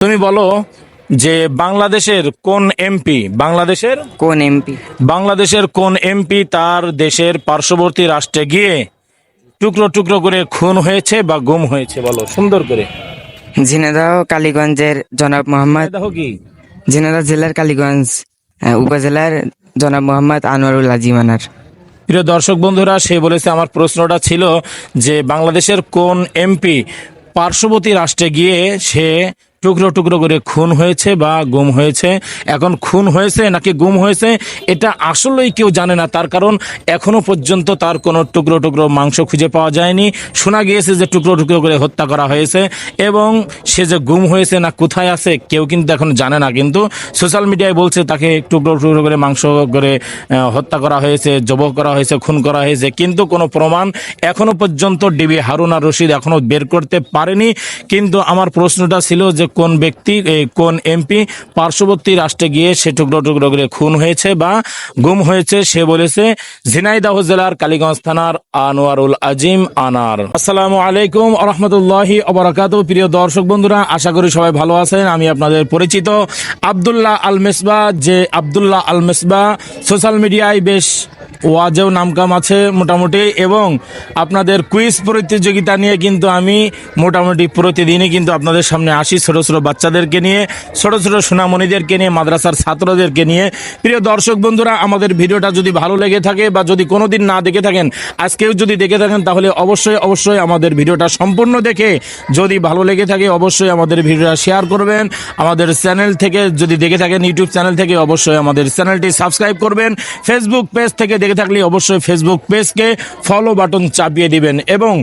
তুমি বলো যে বাংলাদেশের কোন এমপি বাংলাদেশের? কোন এমপি? বাংলাদেশের কোন এমপি তার দেশের পার্শ্ববর্তী রাষ্ট্রে গিয়ে টুকরো টুকরো করে খুন হয়েছে বা গুম হয়েছে বলো সুন্দর করে। ঝিনাইদহ কালীগঞ্জের জনাব মোহাম্মদ কি? জেলার কালীগঞ্জ উপজেলার জনাব মোহাম্মদ আনোয়ারুল আজিমানার প্রিয় দর্শক বন্ধুরা সে বলেছে আমার প্রশ্নটা ছিল যে বাংলাদেশের কোন এমপি পার্শ্ববর্তী রাষ্ট্রে গিয়ে সে টুকরো টুকরো করে খুন হয়েছে বা গুম হয়েছে। এখন খুন হয়েছে নাকি গুম হয়েছে, এটা আসলেই কেউ জানে না। তার কারণ এখনও পর্যন্ত তার কোনো টুকরো টুকরো মাংস খুঁজে পাওয়া যায়নি। শোনা গিয়েছে যে টুকরো টুকরো করে হত্যা করা হয়েছে এবং সে যে গুম হয়েছে না কোথায় আছে, কেউ কিন্তু এখন জানে না। কিন্তু সোশ্যাল মিডিয়ায় বলছে তাকে টুকরো টুকরো করে মাংস করে হত্যা করা হয়েছে, জবহ করা হয়েছে, খুন করা হয়েছে। কিন্তু কোনো প্রমাণ এখনও পর্যন্ত ডিবি হারুন রশিদ এখনও বের করতে পারেনি। কিন্তু আমার প্রশ্নটা ছিল যে কোন ব্যক্তি কোন এমপি পার্শ্ববর্তী রাষ্ট্রে গিয়ে সে টুকরো টুকরো করে খুন হয়েছে বা গুম হয়েছে, সে বলেছে, ঝিনাইদহ জেলার কালীগঞ্জ থানার আনোয়ারুল আজিম আনার। আসসালামু আলাইকুম রহমতুল্লাহি অবরাকাত প্রিয় দর্শক বন্ধুরা, আশা করি সবাই ভালো আছেন। আমি আপনাদের পরিচিত আবদুল্লাহ আল মেসবা যে আবদুল্লাহ আল মেসবা সোশ্যাল মিডিয়ায় বেশ ওয়াজেও নামকাম আছে মোটামুটি, এবং আপনাদের কুইজ প্রতিযোগিতা নিয়ে কিন্তু আমি মোটামুটি প্রতিদিনই কিন্তু আপনাদের সামনে আসি ছোট ছোট বাচ্চাদেরকে নিয়ে, ছোট ছোট সোনামণিদেরকে নিয়ে, মাদ্রাসার ছাত্রদেরকে নিয়ে। প্রিয় দর্শক বন্ধুরা, আমাদের ভিডিওটা যদি ভালো লেগে থাকে বা যদি কোনোদিন না দেখে থাকেন, আজকেও যদি দেখে থাকেন, তাহলে অবশ্যই অবশ্যই আমাদের ভিডিওটা সম্পূর্ণ দেখে যদি ভালো লেগে থাকে, অবশ্যই আমাদের ভিডিওটা শেয়ার করবেন। আমাদের চ্যানেল থেকে যদি দেখে থাকেন, ইউটিউব চ্যানেল থেকে, অবশ্যই আমাদের চ্যানেলটি সাবস্ক্রাইব করবেন। ফেসবুক পেজ থেকে দেখে থাকলে অবশ্যই ফেসবুক পেজকে ফলো বাটন চাপিয়ে দিবেন এবং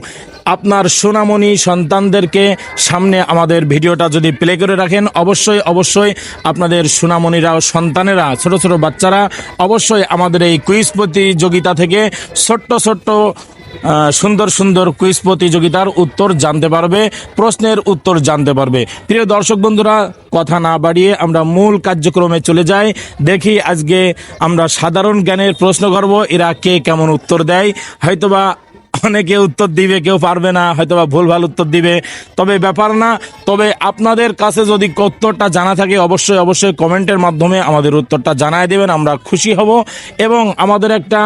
আপনার সোনামণি সন্তানদেরকে সামনে আমাদের ভিডিওটা যদি প্লে করে রাখেন, অবশ্যই অবশ্যই আপনাদের সোনামণিরা সন্তানেরা, ছোট ছোট বাচ্চারা অবশ্যই আমাদের এই কুইজ প্রতিযোগিতা থেকে ছোট্ট ছোট্ট সুন্দর সুন্দর কুইজ প্রতিযোগিতার উত্তর জানতে পারবে, প্রশ্নের উত্তর জানতে পারবে। প্রিয় দর্শক বন্ধুরা, কথা না বাড়িয়ে আমরা মূল কার্যক্রমে চলে যাই। দেখি আজকে আমরা সাধারণ জ্ঞানের প্রশ্ন করব, এরা কে কেমন উত্তর দেয়। হয়তোবা অনেকে উত্তর দিবে, কেউ পারবে না হয়তো বা ভুল ভালো উত্তর দিবে। তবে ব্যাপার না, তবে আপনাদের কাছে যদি উত্তরটা জানা থাকে, অবশ্যই অবশ্যই কমেন্টের মাধ্যমে আমাদের উত্তরটা জানায় দেবেন, আমরা খুশি হব। এবং আমাদের একটা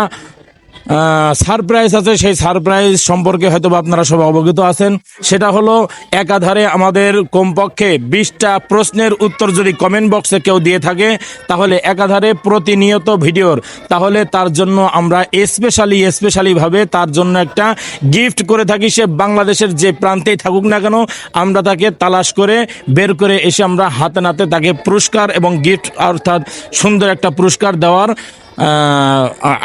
সারপ্রাইজ আছে। সেই সারপ্রাইজ সম্পর্কে হয়তো আপনারা সব অবগত আছেন। সেটা হলো, একাধারে আমাদের কমপক্ষে বিশটা প্রশ্নের উত্তর যদি কমেন্ট বক্সে কেউ দিয়ে থাকে, তাহলে একাধারে প্রতিনিয়ত ভিডিওর। তাহলে তার জন্য আমরা স্পেশালি স্পেশালিভাবে তার জন্য একটা গিফট করে থাকি। সে বাংলাদেশের যে প্রান্তেই থাকুক না কেন, আমরা তাকে তালাশ করে বের করে এসে আমরা হাতে নাতে তাকে পুরস্কার এবং গিফট অর্থাৎ সুন্দর একটা পুরস্কার দেওয়ার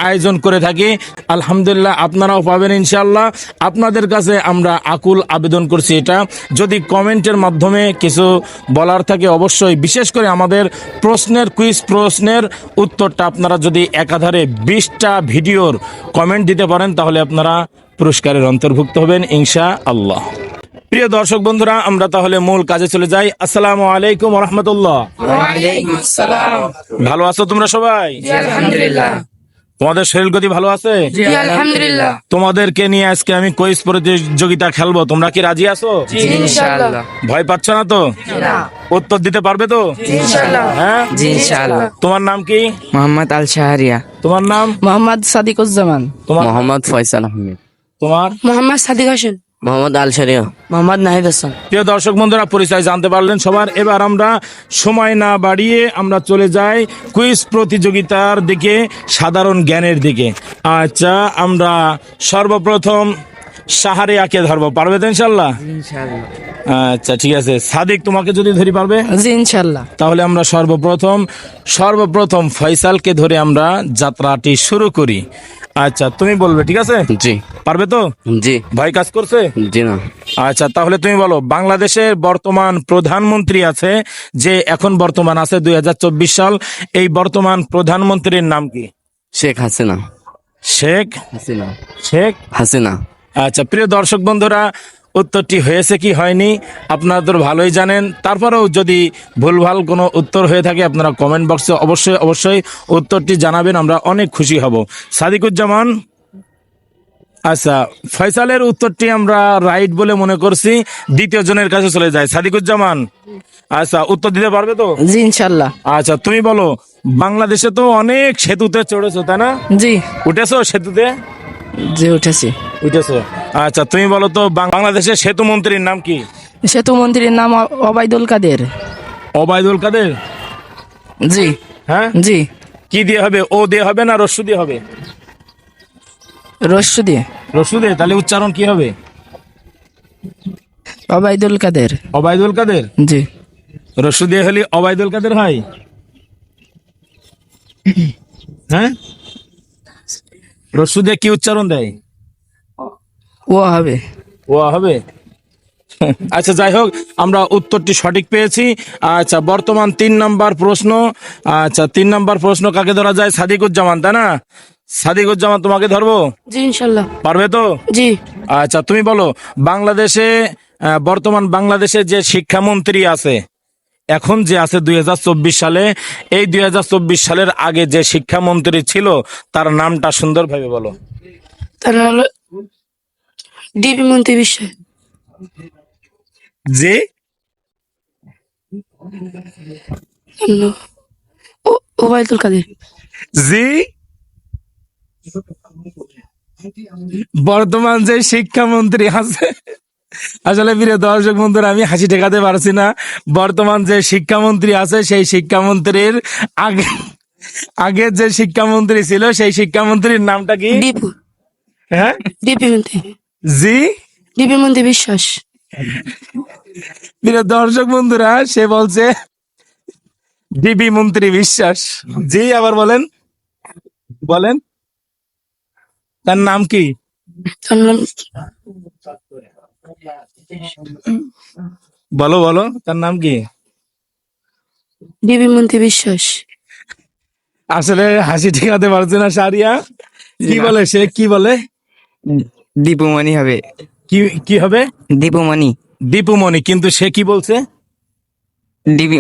আয়োজন করে থাকি। আলহামদুলিল্লাহ, আপনারাও পাবেন ইনশাল্লাহ আপনাদের কাছে আমরা আকুল আবেদন করছি এটা। যদি কমেন্টের মাধ্যমে কিছু বলার থাকে, অবশ্যই বিশেষ করে আমাদের প্রশ্নের কুইজ প্রশ্নের উত্তরটা আপনারা যদি একাধারে বিশটা ভিডিওর কমেন্ট দিতে পারেন, তাহলে আপনারা পুরস্কারের অন্তর্ভুক্ত হবেন ইনশা আল্লাহ প্রিয় দর্শক বন্ধুরা আমরা তাহলে মূল কাজে চলে যাই। আসসালামু আলাইকুম রহমতুল্লাহ ভালো আছো তোমরা সবাই? তোমাদের শরীর গতি ভালো আছে? তোমাদেরকে নিয়ে আজকে আমি কুইজ প্রতিযোগিতা খেলব। তোমরা কি রাজি আছো? ভয় পাচ্ছ না তো? উত্তর দিতে পারবে তো? হ্যাঁ? তোমার নাম কি? মোহাম্মদ আল শাহরিয়া। তোমার নাম? মোহাম্মদ সাদিকুজ্জামান। তোমার মোহাম্মদ ফয়সাল আহমেদ। তোমার? মোহাম্মদ সাদিক হোসেন। মোহাম্মদ আল শরিয়া। মোহাম্মদ নাহিদ হাসান। প্রিয় দর্শক বন্ধুরা পরিচয় জানতে পারলেন সবার। এবার আমরা সময় না বাড়িয়ে আমরা চলে যাই কুইজ প্রতিযোগিতার দিকে সাধারণ জ্ঞানের দিকে। আচ্ছা আমরা সর্বপ্রথম সাহারিয়াকে ধরবো। পারবে তো ইনশাল্লাহ? আচ্ছা ঠিক আছে। সাদিক তোমাকে যদি ধরি পারবে? জি ইনশাআল্লাহ তাহলে আমরা সর্বপ্রথম সর্বপ্রথম ফয়সালকে ধরে আমরা যাত্রাটি শুরু করি। আচ্ছা তুমি বলবে ঠিক আছে? জি। পারবে তো? জি। ভয় কাজ করছে? জি না। আচ্ছা তাহলে তুমি বলো বাংলাদেশের বর্তমান প্রধানমন্ত্রী আছে যে এখন বর্তমান আছে দুই হাজার চব্বিশ সাল। এই বর্তমান প্রধানমন্ত্রীর নাম কি? শেখ হাসিনা। শেখ হাসিনা। শেখ হাসিনা। আচ্ছা প্রিয় দর্শক বন্ধুরা উত্তরটি হয়েছে কি হয়নি আপনারা তো ভালোই জানেন। তারপরেও যদি ভুলভাল কোনো উত্তর হয়ে থাকে আপনারা কমেন্ট বক্সে অবশ্যই অবশ্যই উত্তরটি জানাবেন আমরা অনেক খুশি হব। সাদিকুজ্জামান? আচ্ছা ফয়সালের উত্তরটি আমরা রাইট বলে মনে করছি দ্বিতীয় জনের কাছে চলে যায়। সাদিকুজ্জামান? আচ্ছা উত্তর দিতে পারবে তো? জি ইনশাল্লাহ। আচ্ছা তুমি বলো বাংলাদেশে তো অনেক সেতুতে চড়েছো তাই না? জি। উঠেছো সেতুতে? জি উঠেছি। উঠেছো আচ্ছা তুমি বলো তো বাংলাদেশের সেতু মন্ত্রীর নাম কি? সেতু মন্ত্রীর নাম অবায়দুল কাদের। ওবায়দুল কাদের? জি। হ্যাঁ? জি। কি দিয়ে হবে? ও দিয়ে হবে না রস্যু দিয়ে হবে? রস্য দিয়ে। রস্যু দিয়ে? তাহলে উচ্চারণ কি হবে? অবায়দুল কাদের। ওবায়দুল কাদের? জি। রস্যু দিয়ে হলে ওবায়দুল কাদের হয়? হ্যাঁ? রস্যু দিয়ে কি উচ্চারণ দেয়? ও হবে। ও হবে? আচ্ছা যাই হোক আমরা উত্তরটি সঠিক পেয়েছি। আচ্ছা বর্তমান তিন নাম্বার প্রশ্ন। আচ্ছা তিন নাম্বার প্রশ্ন কাকে ধরা যায়? সাদিকুজ্জামান তাই না? সাদিকুজ্জামান তোমাকে ধরবো? জি ইনশাল্লাহ। পারবে তো? জি। আচ্ছা তুমি বলো বাংলাদেশে বর্তমান বাংলাদেশে যে শিক্ষামন্ত্রী আছে এখন যে আছে দুই হাজার চব্বিশ সালে এই দুই হাজার চব্বিশ সালের আগে যে শিক্ষামন্ত্রী ছিল তার নামটা সুন্দরভাবে বলো। তার নাম হলো ডিপি মন্ত্রী বিশ্বাস যে? ওবায়দুল কাদের। জি? বর্তমান যে শিক্ষামন্ত্রী আছে আসলে প্রিয় দর্শক বন্ধুরা আমি হাসি ঠেকাতে পারছি না। বর্তমান যে শিক্ষামন্ত্রী আছে সেই শিক্ষামন্ত্রীর আগে আগের যে শিক্ষামন্ত্রী ছিল সেই শিক্ষামন্ত্রীর নামটা কি? হ্যাঁ? জি? ডিপি মন্ত্রী বিশ্বাস। প্রিয় দর্শক বন্ধুরা সে বলছে ডিবি মন্ত্রী বিশ্বাস। জি আবার বলেন। বলেন। তার নাম কি? বলো বলো। তার নাম কি? ডিপি মন্ত্রী বিশ্বাস। আসলে হাসি ঠেকাতে পারছে না সারিয়া। কি বলে সে? কি বলে? দীপুমণি হবে। কি কি হবে? দীপুমণি। দীপুমণি কিন্তু সে কি বলছে? ডিবি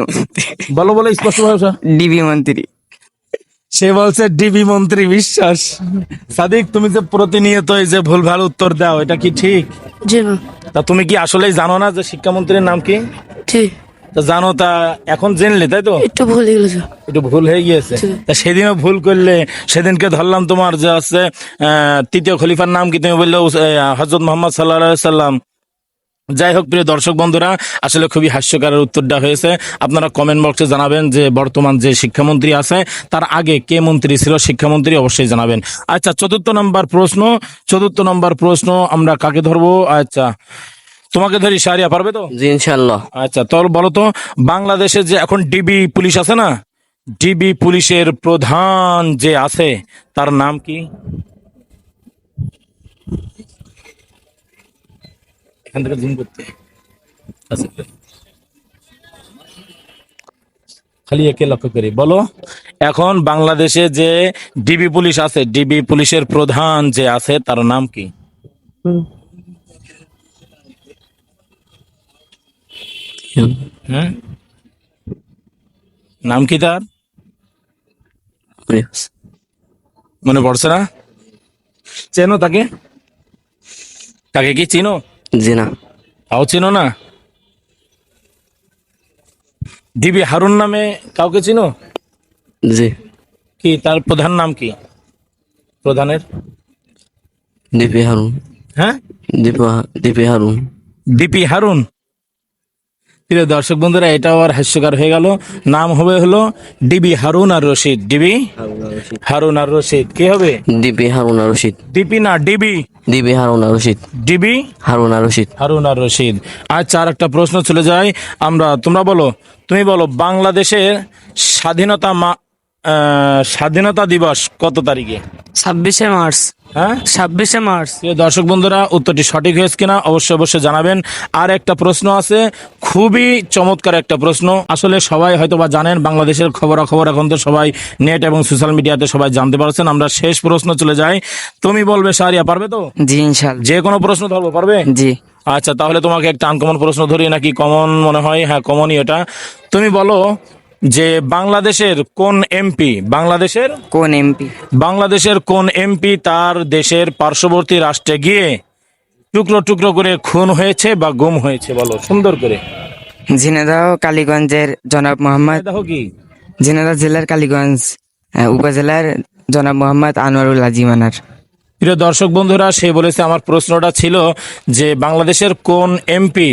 বলো বলো স্পষ্ট ভাষা। ডিবি মন্ত্রী। সে বলছে ডিবি মন্ত্রী বিশ্বাস? সাদিক তুমি যে প্রতিনিয়ত এই যে ভুলভাল উত্তর দাও এটা কি ঠিক? জি না তা তুমি কি আসলেই জানো না যে শিক্ষামন্ত্রীর নাম কি? ঠিক জানো তা এখন জেনলে তাই তো? একটু ভুল হয়ে গেছে একটু ভুল হয়ে গিয়েছে। তা সেদিনও ভুল করলে সেদিনকে ধরলাম তোমার যে আছে তৃতীয় খলিফার নাম কি তুমি বললে হজরত মোহাম্মদ সাল্লাহ সাল্লাম যাই হোক প্রিয় দর্শক বন্ধুরা আসলে খুবই হাস্যকরের উত্তরটা হয়েছে। আপনারা কমেন্ট বক্সে জানাবেন যে বর্তমান যে শিক্ষামন্ত্রী আছে তার আগে কে মন্ত্রী ছিল শিক্ষামন্ত্রী অবশ্যই জানাবেন। আচ্ছা চতুর্থ নম্বর প্রশ্ন চতুর্থ নম্বর প্রশ্ন আমরা কাকে ধরবো? আচ্ছা তোমাকে ধরি সারিয়া পারবে তো? জি ইনশাল্লাহ আচ্ছা তাহলে বলো তো বাংলাদেশে যে এখন ডিবি পুলিশ আছে না? ডিবি পুলিশের প্রধান যে আছে তার নাম কি? এখান থেকে জুম করতে। আচ্ছা। খালি একে লক্ষ্য করি। বলো এখন বাংলাদেশে যে ডিবি পুলিশ আছে ডিবি পুলিশের প্রধান যে আছে তার নাম কি? হ্যাঁ? নাম কি তার? মনে পড়ছে না? চেনো তাকে? তাকে কি চিনো? জি না তাও চিনো না? ডিবি হারুন নামে কাউকে চিনো? জি। কি তার প্রধান নাম কি? প্রধানের? ডিপি হারুন। হ্যাঁ? DP DP Harun. DP Harun? প্রিয় দর্শক বন্ধুরা এটাও আর হাস্যকর হয়ে গেল। নাম হবে হলো ডিবি হারুন আর রশিদ। ডিবি হারুন আর রশিদ। কি হবে? ডিপি হারুন আর রশিদ। ডিপি না ডিবি। ডিবি হারুন আর রশিদ। ডিবি? হারুন আর রশিদ। হারুন আর রশিদ। আচ্ছা আর একটা প্রশ্ন চলে যায়। আমরা তোমরা বলো তুমি বলো বাংলাদেশের স্বাধীনতা মা- স্বাধীনতা দিবস কত তারিখে? ছাব্বিশে মার্চ। হ্যাঁ? ছাব্বিশে মার্চ। দর্শক বন্ধুরা উত্তরটি সঠিক হয়েছে কিনা অবশ্যই অবশ্যই জানাবেন। আর একটা প্রশ্ন আছে খুবই চমৎকার একটা প্রশ্ন। আসলে সবাই হয়তো বা জানেন বাংলাদেশের খবরাখবর এখন তো সবাই নেট এবং সোশ্যাল মিডিয়াতে সবাই জানতে পারছেন। আমরা শেষ প্রশ্ন চলে যাই। তুমি বলবে সারিয়া পারবে তো? জি ইনশাল যে কোনো প্রশ্ন ধরবো পারবে? জি। আচ্ছা তাহলে তোমাকে একটা আনকমন প্রশ্ন ধরি নাকি কমন মনে হয়? হ্যাঁ কমনই এটা। তুমি বলো যে বাংলাদেশের কোন এমপি বাংলাদেশের? কোন এমপি? বাংলাদেশের কোন এমপি তার দেশের পার্শ্ববর্তী রাষ্ট্রে গিয়ে টুকরো টুকরো করে খুন হয়েছে বা গুম হয়েছে বলো সুন্দর করে। ঝিনাইদহ কালীগঞ্জের জনাব মোহাম্মদ কি? ঝিনাইদহ জেলার কালীগঞ্জ উপজেলার জনাব মোহাম্মদ আনোয়ারুল আজিমানার। প্রিয় দর্শক বন্ধুরা সে বলেছে আমার প্রশ্নটা ছিল যে বাংলাদেশের কোন এমপি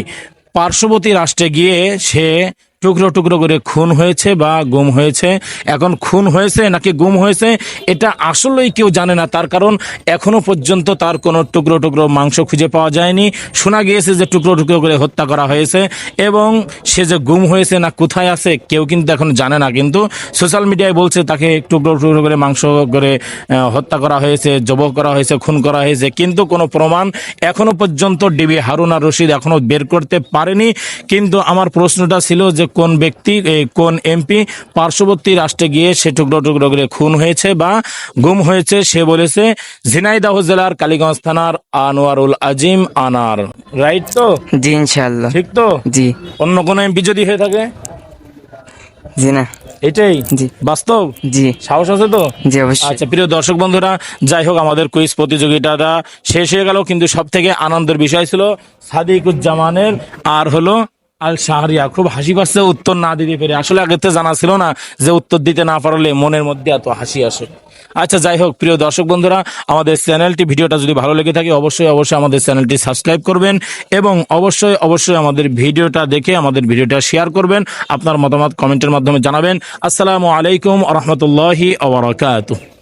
পার্শ্ববর্তী রাষ্ট্রে গিয়ে সে টুকরো টুকরো করে খুন হয়েছে বা গুম হয়েছে। এখন খুন হয়েছে নাকি গুম হয়েছে, এটা আসলেই কেউ জানে না। তার কারণ এখনও পর্যন্ত তার কোনো টুকরো টুকরো মাংস খুঁজে পাওয়া যায়নি। শোনা গিয়েছে যে টুকরো টুকরো করে হত্যা করা হয়েছে এবং সে যে গুম হয়েছে না কোথায় আছে, কেউ কিন্তু এখন জানে না। কিন্তু সোশ্যাল মিডিয়ায় বলছে তাকে টুকরো টুকরো করে মাংস করে হত্যা করা হয়েছে জবক করা হয়েছে, খুন করা হয়েছে। কিন্তু কোনো প্রমাণ এখনও পর্যন্ত ডিবি হারুনা রশিদ এখনও বের করতে পারেনি। কিন্তু আমার প্রশ্নটা ছিল যে কোন ব্যক্তি কোন এমপি পার্শ্ববর্তী রাষ্ট্রে গিয়ে সে টুকরো টুকরো করে খুন হয়েছে বা গুম হয়েছে সে বলেছে ঝিনাইদহ জেলার কালীগঞ্জ থানার আনোয়ারুল আজিম আনার। রাইট তো? জি ইনশাল্লাহ ঠিক তো? জি। অন্য কোনো এমপি যদি হয়ে থাকে? জি না। এটাই? জি। বাস্তব? জি। সাহস আছে তো? জি অবশ্যই। আচ্ছা প্রিয় দর্শক বন্ধুরা যাই হোক আমাদের কুইজ প্রতিযোগিতাটা শেষ হয়ে গেল কিন্তু সব থেকে আনন্দের বিষয় ছিল সাদিকুজ্জামানের আর হলো আল শাহরিয়া, খুব হাসি পাচ্ছে উত্তর না দিতে পেরে। আসলে আগে তো জানা ছিল না যে উত্তর দিতে না পারলে মনের মধ্যে এত হাসি আসে। আচ্ছা যাই হোক, প্রিয় দর্শক বন্ধুরা, আমাদের চ্যানেলটি, ভিডিওটা যদি ভালো লেগে থাকে, অবশ্যই অবশ্যই আমাদের চ্যানেলটি সাবস্ক্রাইব করবেন এবং অবশ্যই অবশ্যই আমাদের ভিডিওটা দেখে আমাদের ভিডিওটা শেয়ার করবেন। আপনার মতামত কমেন্টের মাধ্যমে জানাবেন। আসসালামু আলাইকুম রহমতুল্লাহি আবরাকাতুহ